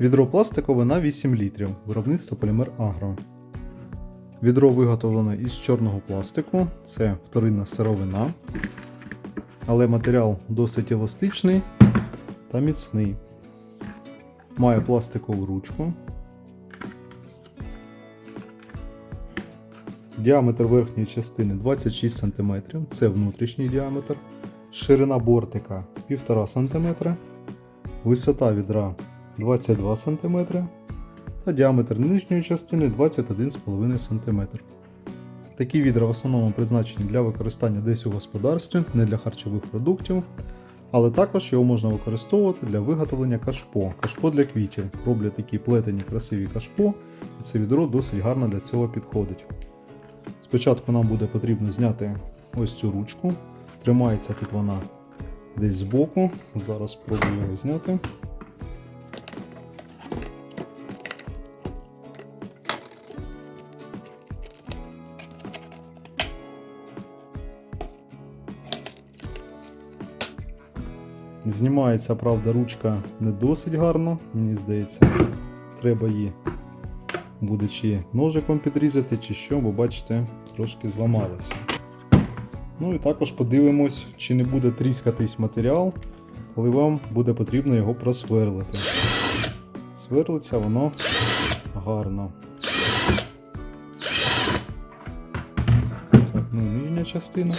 Відро пластикове на 8 літрів. Виробництво Полімер Агро. Відро виготовлене із чорного пластику. Це вторинна сировина. Але матеріал досить еластичний та міцний. Має пластикову ручку. Діаметр верхньої частини 26 см, це внутрішній діаметр. Ширина бортика 1,5 см, висота відра 22 см та діаметр нижньої частини 21,5 см. Такі відра в основному призначені для використання десь у господарстві, не для харчових продуктів, але також його можна використовувати для виготовлення кашпо. Кашпо для квітів. Роблять такі плетені красиві кашпо, і це відро досить гарно для цього підходить. Спочатку нам буде потрібно зняти ось цю ручку. Тримається тут вона десь збоку. Зараз спробую його зняти. Знімається, правда, ручка не досить гарно, мені здається, треба її буде чи ножиком підрізати, чи що, бо бачите, трошки зламалася. Ну і також подивимось, чи не буде тріскатись матеріал, коли вам буде потрібно його просверлити. Сверлиться воно гарно. Так, ну нижня частина.